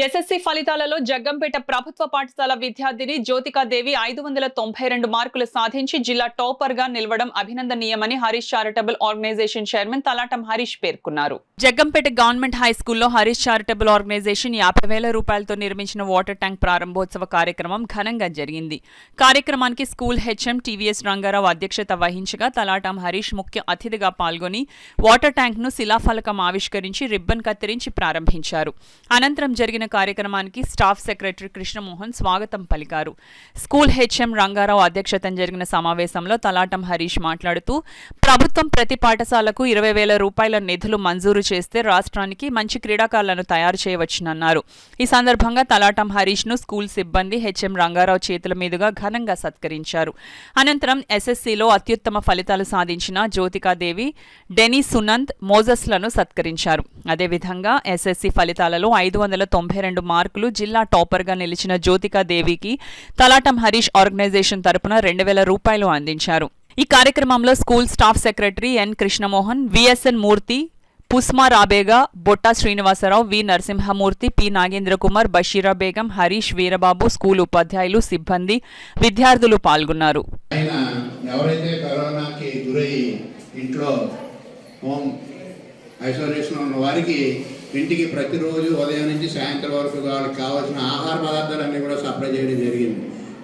SSC ఫలితాలలో జగ్గంపేట ప్రభుత్వ పాఠశాల విద్యార్థిని జ్యోతికాదేవి ఐదు వందల తొంభై రెండు మార్కులు సాధించి జిల్లా టాపర్గా నిలవడం అభినందనీయమని Harish charitable organisation chairman Talatam Harish పేర్కొన్నారు. జగ్గంపేట గవర్నమెంట్ హై స్కూల్లో హరీష్ చారిటబుల్ ఆర్గనైజేషన్ యాభై వేల రూపాయలతో నిర్మించిన వాటర్ ట్యాంక్ ప్రారంభోత్సవ కార్యక్రమం ఘనంగా జరిగింది. కార్యక్రమానికి స్కూల్ హెచ్ఎం టీవీఎస్ రంగారావు అధ్యక్షత వహించగా తలాటం హరీష్ ముఖ్య అతిథిగా పాల్గొని వాటర్ ట్యాంక్ను శిలాఫలకం ఆవిష్కరించి రిబ్బన్ కత్తిరించి ప్రారంభించారు. అనంతరం జరిగిన కార్యక్రమానికి స్టాఫ్ సెక్రటరీ కృష్ణమోహన్ స్వాగతం పలికారు. స్కూల్ హెచ్ఎం రంగారావు అధ్యక్షతన జరిగిన సమావేశంలో తలాటం హరీష్ మాట్లాడుతూ ప్రభుత్వం ప్రతి పాఠశాలకు ఇరవై వేల రూపాయల నిధులు మంజూరు చేస్తే రాష్ట్రానికి మంచి క్రీడాకారులను తయారు చేయవచ్చునన్నారు. ఈ సందర్భంగా తలాటం హరీష్ను స్కూల్ సిబ్బంది హెచ్ఎం రంగారావు చేతుల మీదుగా ఘనంగా సత్కరించారు. అనంతరం ఎస్ఎస్సిలో అత్యుత్తమ ఫలితాలు సాధించిన జ్యోతికాదేవి డెనీ సునంద్ మోజస్లను సత్కరించారు. అదేవిధంగా ఎస్ఎస్సి ఫలితాలలో ఐదు వందల తొంభై రెండు మార్కులు జిల్లా టాపర్గా నిలిచిన జ్యోతికాదేవికి తలాటం హరీష్ ఆర్గనైజేషన్ తరపున రెండు వేల రూపాయలు అందించారు. ఈ కార్యక్రమంలో school staff secretary N Krishnamohan VSN Murthy పుస్మా రాబేగా Botta Srinivasarao V Narasimhamurthy P Nagendra Kumar Basheera Begum Harish Veerababu school ఉపాధ్యాయులు సిబ్బంది విద్యార్థులు పాల్గొన్నారు. ఎవరైతే కరోనాకి గురయ్యి ఇంట్లో హోమ్ ఐసోలేషన్ ఉన్న వారికి ఇంటికి ప్రతిరోజు ఉదయం నుంచి సాయంత్రం వరకు వాళ్ళకి కావాల్సిన ఆహార పదార్థాలన్నీ కూడా సప్లై చేయడం జరిగింది.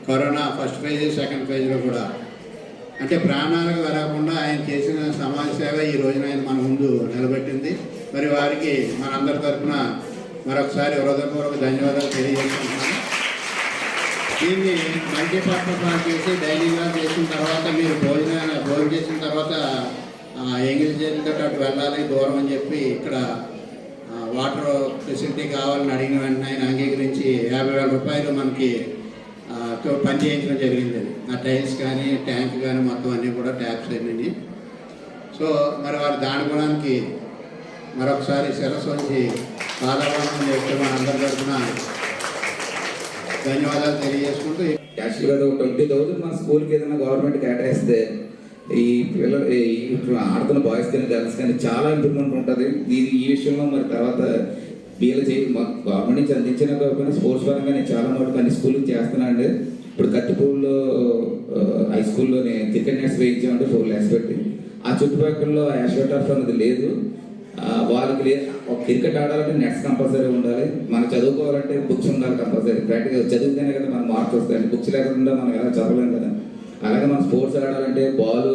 కరోనా ఫస్ట్ ఫేజ్ సెకండ్ ఫేజ్లో కూడా. అంటే ప్రాణాలకు వెరగకుండా ఆయన చేసిన సమాజ సేవ ఈ రోజున ఆయన మన ముందు నిలబెట్టింది. మరి వారికి మనందరి తరఫున మరొకసారి హృదయపూర్వక ధన్యవాదాలు తెలియజేస్తున్నాను దీన్ని మల్టీపర్పస్ చేసి డైనింగ్ హాల్ చేసిన తర్వాత మీరు భోజన భోజనం చేసిన తర్వాత ఎంగిల్ చేతులతో అటు వెళ్ళాలి దూరం అని చెప్పి ఇక్కడ వాటర్ ఫెసిలిటీ కావాలని అడిగిన వెంటనే ఆయన అంగీకరించి యాభై వేల రూపాయలు మనకి తో పని చేయించడం జరిగింది అది. ఆ టైల్స్ కానీ ట్యాంక్ కానీ మొత్తం అన్నీ కూడా ట్యాప్స్ అయినాయి సో మరి వారి దాని గుణానికి మరొకసారి శిరస్సు వచ్చి పాదాభావం చెప్తే మనందరి తరఫున ధన్యవాదాలు తెలియజేసుకుంటూ యాక్చువల్గా ఒక ట్వంటీ థౌసండ్ మన స్కూల్కి ఏదైనా గవర్నమెంట్ కేటాయిస్తే ఈ పిల్లలు ఈ ఆడుతున్న బాయ్స్ కానీ గర్ల్స్ కానీ చాలా ఇంప్రూవ్మెంట్ ఉంటుంది. దీని ఈ విషయంలో మరి తర్వాత వీళ్ళు చేయి గవర్నమెంట్ నుంచి అందించిన కాకపోయినా స్పోర్ట్స్ పరంగా నేను చాలా మటుకు అన్ని స్కూల్కి చేస్తున్నాను ఇప్పుడు కత్తిపూర్లో హై స్కూల్లో నేను క్రికెట్ నెట్స్ వేయించామంటే ఫోర్ ల్యాక్స్ పెట్టి. ఆ చుట్టుపక్కల యాష్వర్ అనేది లేదు. వాళ్ళకి ఒక క్రికెట్ ఆడాలంటే నెట్స్ కంపల్సరీ ఉండాలి. మనం చదువుకోవాలంటే బుక్స్ ఉండాలి కంపల్సరీ ప్రాక్టికల్ చదివితేనే కదా మనం మార్క్స్ వస్తాయి బుక్స్ లేకుండా మనం ఎలా చదవలేం కదా. అలాగే మనం స్పోర్ట్స్ ఆడాలంటే బాల్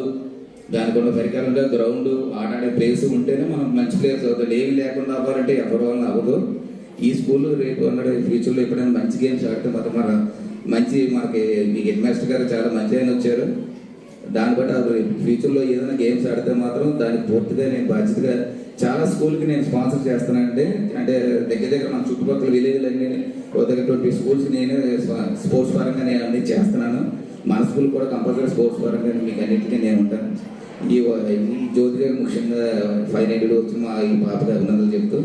దానికి ఉన్న పరికరంగా గ్రౌండ్ ఆట ఆడే ప్లేస్ ఉంటేనే మనం మంచి ప్లేయర్స్ అవుతాయి ఏమి లేకుండా అవ్వాలంటే ఎవరి వల్ల అవ్వదు ఈ స్కూల్ రేపు అన్నాడు ఫ్యూచర్లో ఎప్పుడైనా మంచి గేమ్స్ ఆడితే మాత్రం మన మంచి మనకి మీ హెడ్ మాస్టర్ గారు చాలా మంచి ఆయన వచ్చారు. దాన్ని బట్టి అది ఫ్యూచర్లో ఏదైనా గేమ్స్ ఆడితే మాత్రం దానికి పూర్తిగా నేను బాధ్యతగా చాలా స్కూల్కి నేను స్పాన్సర్ చేస్తానంటే అంటే దగ్గర దగ్గర మన చుట్టుపక్కల విలేజ్లు ఒక దగ్గర ట్వంటీ స్కూల్స్ నేనే స్పోర్ట్స్ పరంగా నేను అన్ని చేస్తున్నాను. మన స్కూల్ కూడా కంపల్సరీ స్పోర్ట్స్ పరంగా మీకు అన్నింటికీ నేను ఉంటాను. ఈ జ్యోతి గారు ముఖ్యంగా ఫైవ్ నైన్టీలో వచ్చి మా ఈ పాపకి అభినందనలు చెప్తూ